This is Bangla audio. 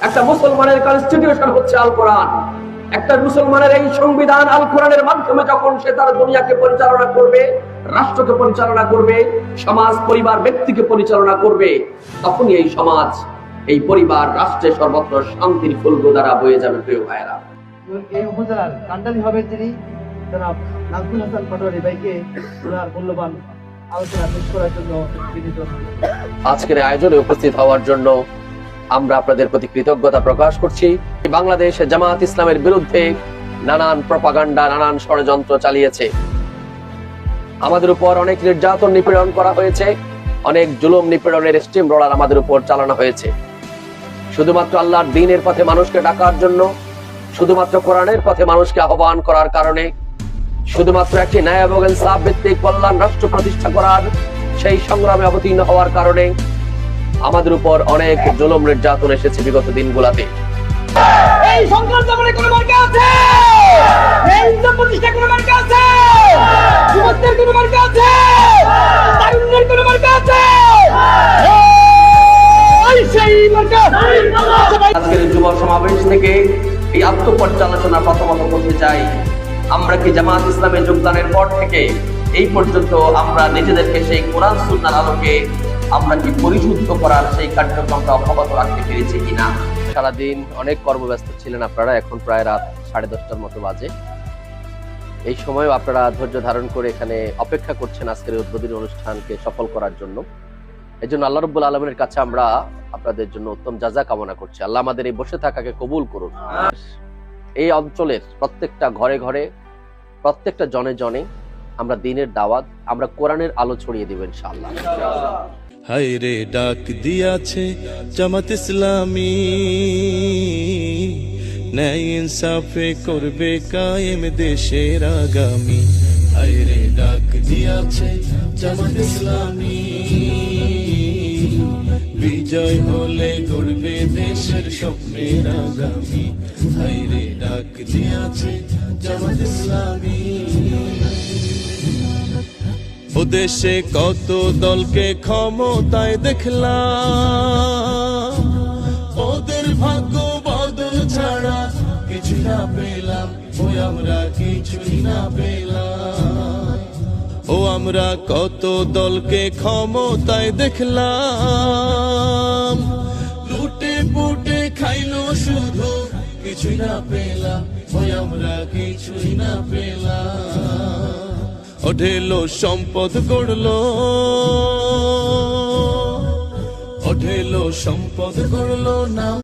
একটা মুসলমানের কনস্টিটিউশন হচ্ছে আল কোরআন একটা মুসলমানের এই সংবিধান আল কোরআনের মাধ্যমে যখন সে তার দুনিয়াকে পরিচালনা করবে রাষ্ট্রকে পরিচালনা করবে সমাজ পরিবার ব্যক্তিকে পরিচালনা করবে তখনই এই সমাজ এই পরিবার রাষ্ট্রে সর্বত্র শান্তির ফুলগো দ্বারা বয়ে যাবে প্রিয় ভাইয়েরা। এই উপজেলার কান্ডালি হবে জনাব নাজমুল হাসান পাটোয়ারি ভাইকে ওনার মূল্যবান আলোচনা পেশ করার জন্য আজকের আয়োজনে উপস্থিত হওয়ার জন্য আমরা আপনাদের প্রতি কৃতজ্ঞতা প্রকাশ করছি। বাংলাদেশ জামাত ইসলামের বিরুদ্ধে নানান প্রপাগান্ডা, নানান ষড়যন্ত্র চালিয়েছে। আমাদের উপর অনেক নির্যাতন নিপীড়ন করা হয়েছে। অনেক জুলুম নিপীড়নের স্টিম রোলার আমাদের উপর চালানো হয়েছে। শুধুমাত্র আল্লাহর দিনের পথে মানুষকে ডাকার জন্য, শুধুমাত্র কোরআনের পথে মানুষকে আহ্বান করার কারণে, শুধুমাত্র একটি ন্যায় এবং ইনসাফ ভিত্তিক কল্যাণ রাষ্ট্র প্রতিষ্ঠা করার সেই সংগ্রামে অবতীর্ণ হওয়ার কারণে আমাদের উপর অনেক জুলুম নির্যাতন এসেছে বিগত দিনগুলাতে। এই সংঘাত দমনে কোনো মার্কা আছে? এই প্রতিষ্ঠা কোনো মার্কা আছে? যুবকদের কোনো মার্কা আছে? তারুণ্যের কোনো মার্কা আছে? এই সেই মার্কা। আজকের যুব সমাবেশ থেকে এই আত্মপর্যালোচনা প্রথমত করতে চাই আমরা কি জামাত ইসলামে যোগদানের পর থেকে এই পর্যন্ত আমরা নিজেদেরকে সেই কোরআন সুন্নার আলোকে আমরা কি পরিশুদ্ধ করার সেই কার্যক্রমটা অব্যাহত রাখতে পেরেছি কিনা? সারাদিন অনেক কর্মব্যস্ত ছিলেন আপনারা, এখন প্রায় রাত সাড়ে দশটার মতো বাজে। এই সময়ও আপনারা ধৈর্য ধারণ করে এখানে অপেক্ষা করছেন আজকের উদ্বোধনী অনুষ্ঠানকে সফল করার জন্য। এই জন্য আল্লাহ রব্বুল আলমের কাছে আমরা আপনাদের জন্য উত্তম যাজা কামনা করছি। আল্লাহ আমাদের এই বসে থাকাকে কবুল করুন। এই অঞ্চলের প্রত্যেকটা ঘরে ঘরে, প্রত্যেকটা জনে জনে আমরা দিনের দাওয়াত, আমরা কোরআনের আলো ছড়িয়ে দেব ইনশাআল্লাহ। হায়রে ডাক দিয়াছে জামাত ইসলামী। ন্যায় ইনসাফে করবে কায়েম দেশের আগামী। হায়রে ডাক দিয়াছে জামাত ইসলামী। বিজয় হলে গড়বে দেশের স্বপ্নের আগামী। হায়রে ডাক দিয়াছে জামাত ইসলামী। দেশে কত দলকে ক্ষমতায় দেখলাম। ওদের ভাগ্য বদল ছাড়া কিছু না পেলাম। ওই আমরা কিছুই না পেলাম। ও আমরা কত দলকে ক্ষমতায় দেখলাম। লুটে পুটে খাইলো শুধু কিছুই না পেলাম। ওই আমরা কিছুই না পেলাম। ওঠেলো সম্পদ গড়লো। অঢেলো সম্পদ গড়লো নাম